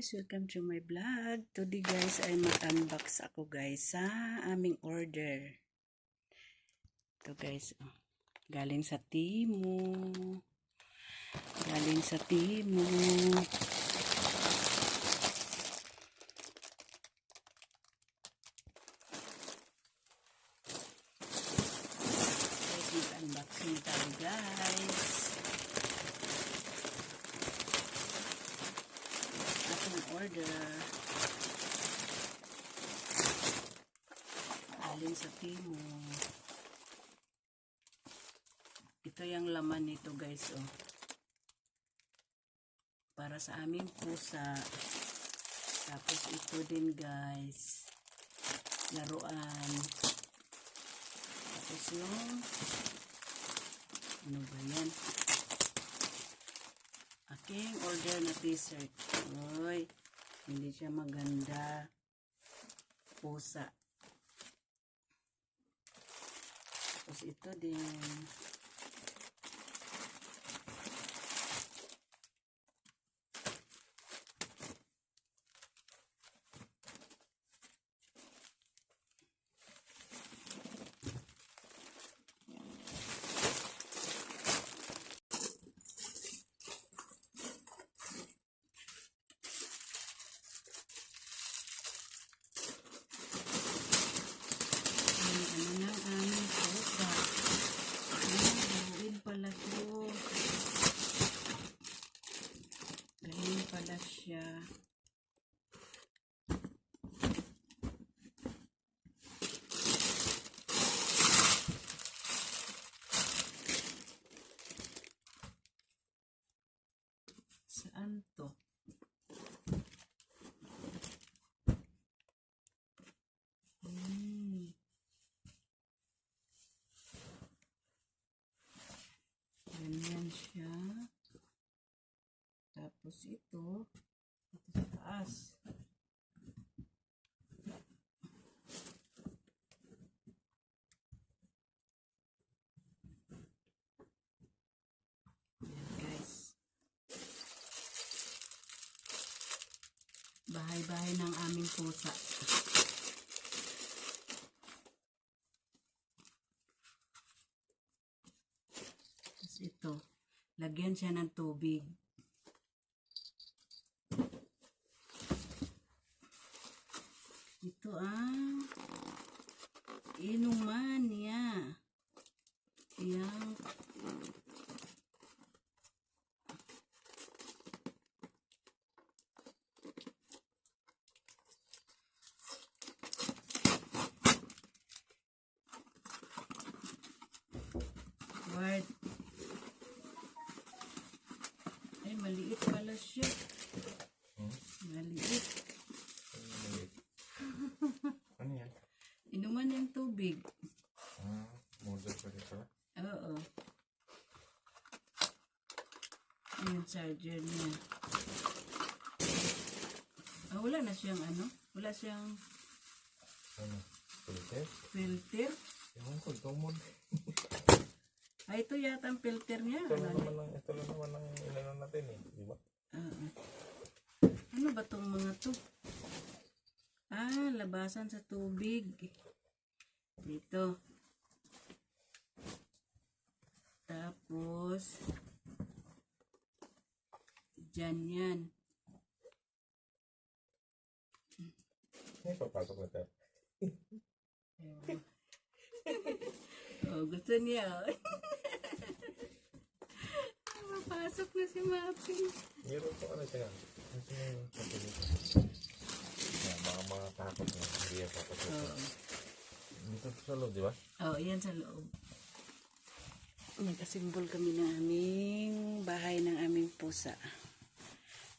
guys, welcome to my vlog. Today guys ay mag-unbox ako guys sa aming order. Ito guys, oh. galing sa Timo. Galing sa Timo. Guys, mag-unboxing tayo guys. aking order. Alin sa Timo. Ito yung laman nito guys oh. Para sa aming pusa. Tapos ito din guys. Laruan. Tapos yung ano ba yan? aking order na t-shirt. Uy, hindi siya maganda. Pusa. Tapos ito din. Ay, ano na ang aming pusa. Ay, buwid pala to. Ganyan pala siya. Saan to? Hmm. Ganyan siya. Tapos ito, ito sa taas. Bahay-bahay ng aming pusa. Tapos ito, lagyan siya ng tubig. Ito ah, inuman niya. Yang word. Ay, maliit pala siya. Maliit. Ano yan? Inuman yung tubig. Ah, model pa pala. Oo. Yung charger niya. Ah, wala na siyang ano? Wala siyang Ano? Filter? filter. Ewan ko, tumod. Ah, ito yata ang filter niya. Ito lang naman ang, ito lang naman ang inano natin eh. Di ba? Oo. ano ba tong mga to? Ah, labasan sa tubig. Dito. Tapos, dyan yan. May papasok na tayo. Oh, gusto niya. oh. Mapasok na si Mapping. Meron po ano siya. Kasi kapilip. Yeah, mga takot na. Hindi yan papasok. Oo. Dito sa loob, di ba? Oh, yan sa loob. Nag-assemble kami ng aming bahay ng aming pusa.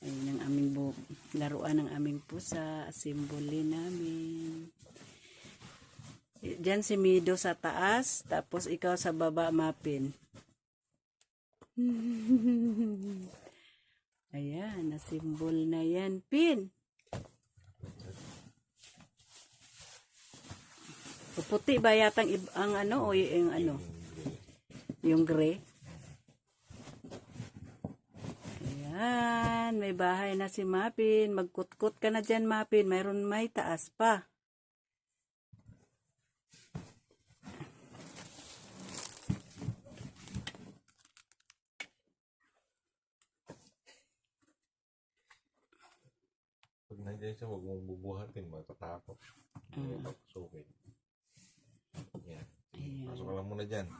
Ayun ang aming bu- laruan ng aming pusa. Assemble namin. Diyan si Mido sa taas, tapos ikaw sa baba, Mapin. Ayan, na-symbol na yan. Pin! Puti ba yatang ang ano o yung ano? Yung gray? Ayan. May bahay na si Mapin. Magkutkot ka na dyan, Mapin. Mayroon may taas pa. Pag nandiyan siya, huwag mong bubuhatin. Matatakot. Hindi Mm. mm. papasukin. Pasok ka lang muna dyan.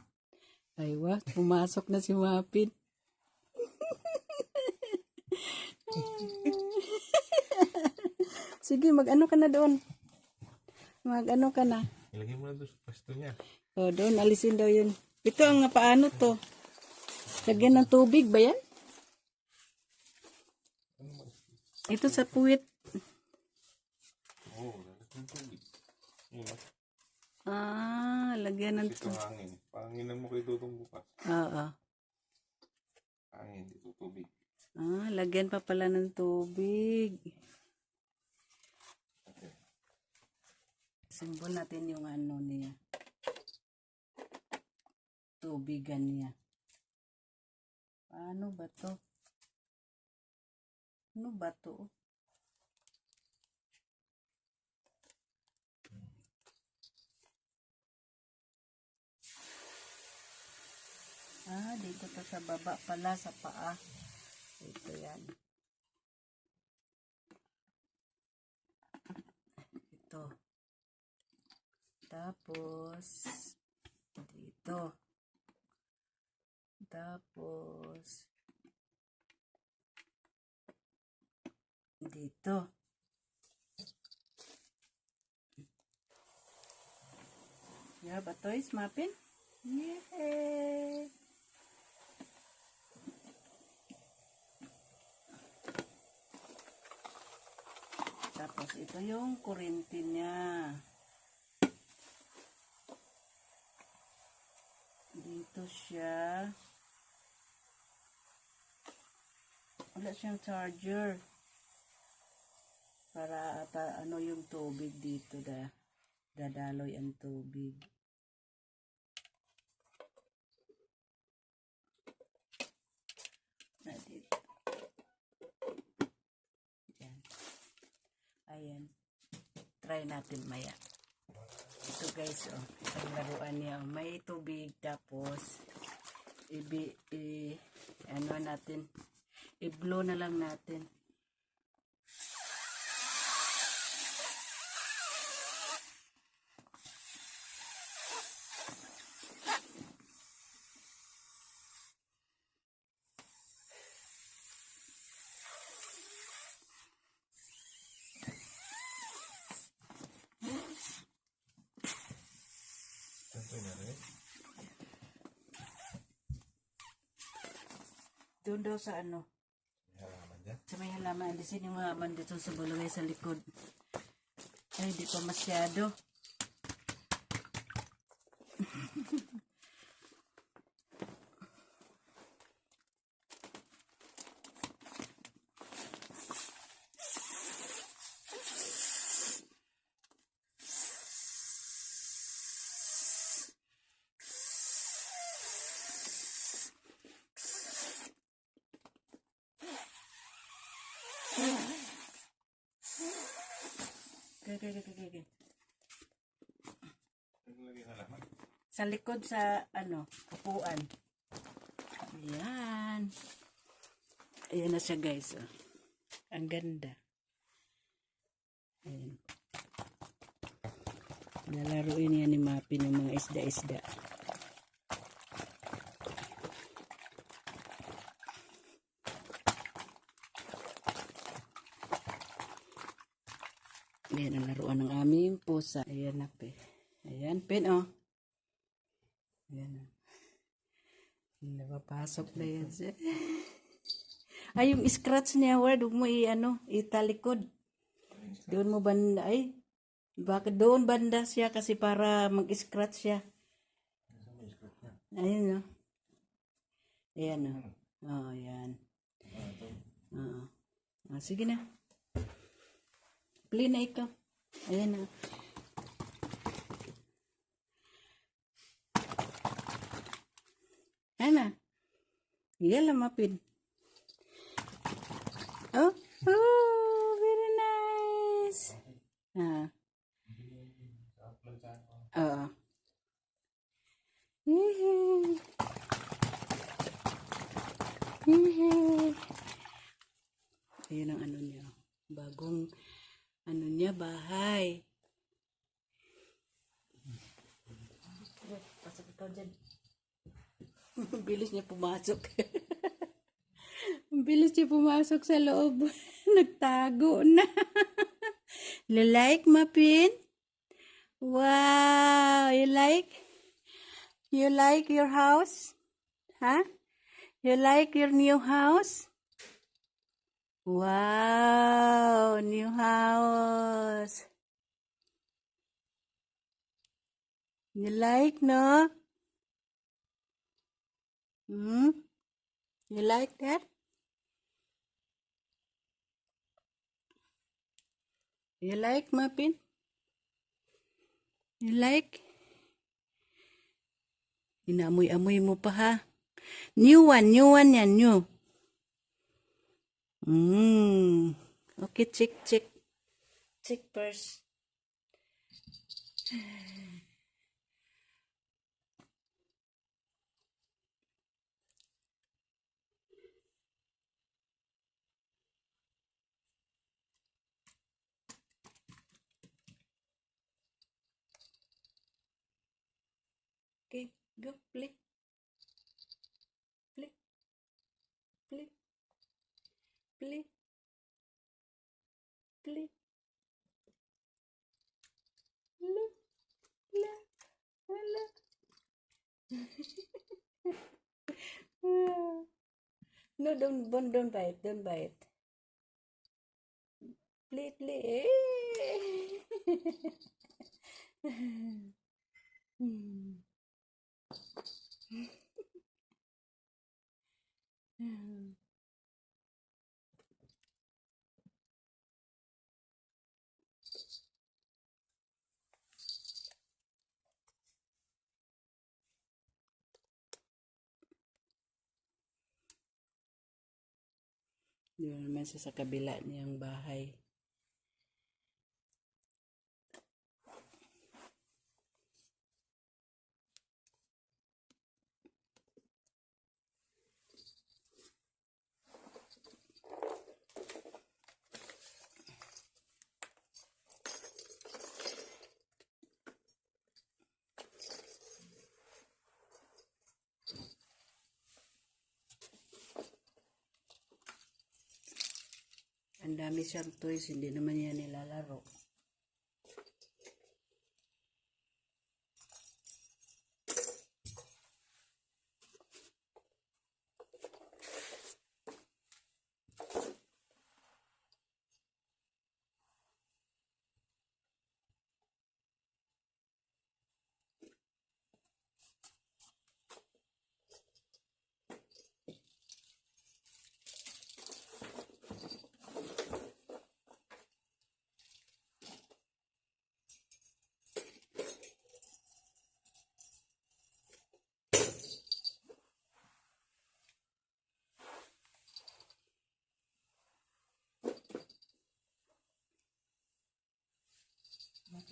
Ay, wah, pumasok na si Mapin. Sige, mag-ano ka na doon. Mag-ano ka na. Ilagay mo na doon sa pwesto niya. O, doon, alisin daw yun. Ito ang paano to? Lagyan ng tubig ba yan? Ito sa puwit. Oo, oh, lalagyan ng tubig. Ah, lagyan ng Ito hangin. Panginan mo kayo tutong bukas. Oo. Hangin, ito tubig. Ah, lagyan pa pala ng tubig. Okay. Simbol natin yung ano niya. Tubigan niya. Paano ba to? Ano ba to? Ah, dito to sa baba pala, sa paa. Ito yan. Ito. Tapos, dito. Tapos, dito. Yeah, ba toys, mapin? Yay! Tapos, ito yung kurinti niya. Dito siya. Wala siyang charger. Para pa, ano yung tubig dito da dadaloy ang tubig. Na dito. Yan. Ayan. Try natin maya. Ito guys, oh, isang laruan niya. oh. May tubig tapos ibi i ano natin i-blow na lang natin. Ito na rin. Doon daw sa ano, May halaman dyan. sa may halaman. Alisin yung halaman dito sa bulungay sa likod. Ay, di pa masyado. Okay, okay, okay, okay. Sa likod sa ano, upuan. Ayan. Ayan na siya guys. Oh. Ang ganda. Ayan. Lalaruin niya ni Mapi ng mga isda-isda. Ayan ang laruan ng aming pusa. Ayan na pe. Ayan, pen oh. Ayan na. Napapasok na yan siya. Ay, yung scratch niya, word, huwag mo i-ano, italikod. Doon mo banda, ay, bakit doon banda siya kasi para mag-scratch siya. Ayun, no? Ayan, no? Oh, ayan. Oo. Ah, sige na. Play na ikaw. Ayan na. Ayan na. Yan lang mapin. Oh, very nice. Ah. Oo. Yehey. Yehey. Ayun ang ano niya. Bagong niya, bahay. Pasok ikaw dyan. Bilis niya pumasok. Bilis niya pumasok sa loob. Nagtago na. you like, Mapin? Wow! You like? You like your house? Huh? You like your new house? Wow! New house. You like, no? Hmm? You like that? You like, Mapin? You like? Inamoy-amoy mo pa ha. New one, new one yan, new. Mm. Okay, check, check. Check first. Okay, go. Play. Play. Look. Look. Look. no, don't, don't, don't bite, don't bite. Play, play. Hmm. Doon naman sa kabila niyang bahay. Ang dami siyang toys, hindi naman yan nilalaro.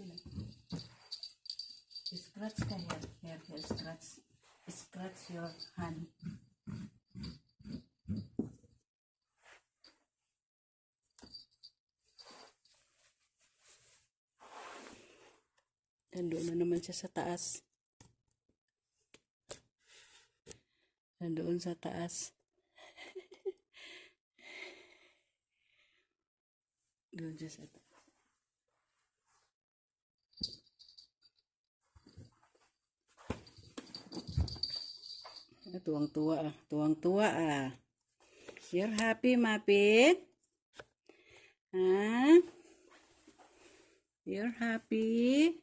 Scratch ka here. Here, here, scratch. Scratch your hand. Nandoon na naman siya sa taas. Nandoon sa taas. Doon siya sa taas. Tuwang-tuwa ah. Tuwang-tuwa ah. You're happy, Mapit? Huh? You're happy?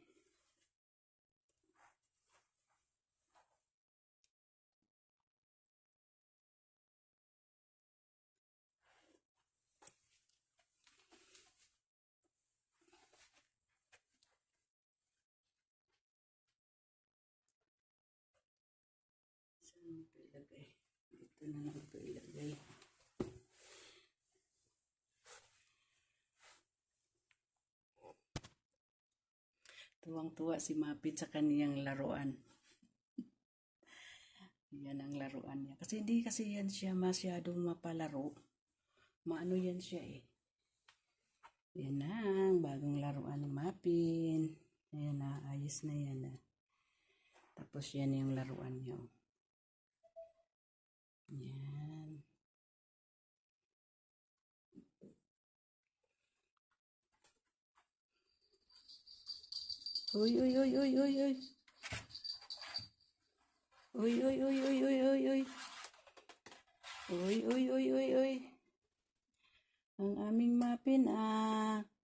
ilagay. Ito na lang ito ilagay. Tuwang-tuwa si Mapit sa kaniyang laruan. yan ang laruan niya. Kasi hindi kasi yan siya masyadong mapalaro. Maano yan siya eh. Yan na ang bagong laruan ni Mapin. Ayan na, ayos na yan na. Tapos yan yung laruan niya. Yan. Uy, uy, uy, uy, uy, uy. Uy, uy, uy, uy, uy, uy, uy. Uy, uy, uy, uy, uy. Ang aming mapin ah.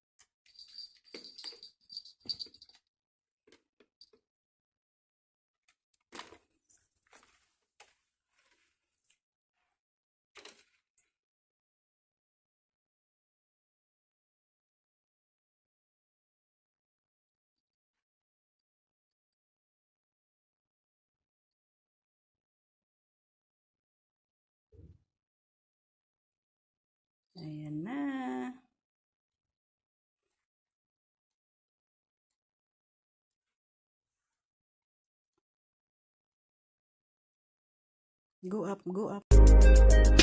Ayan na. Go up, go up.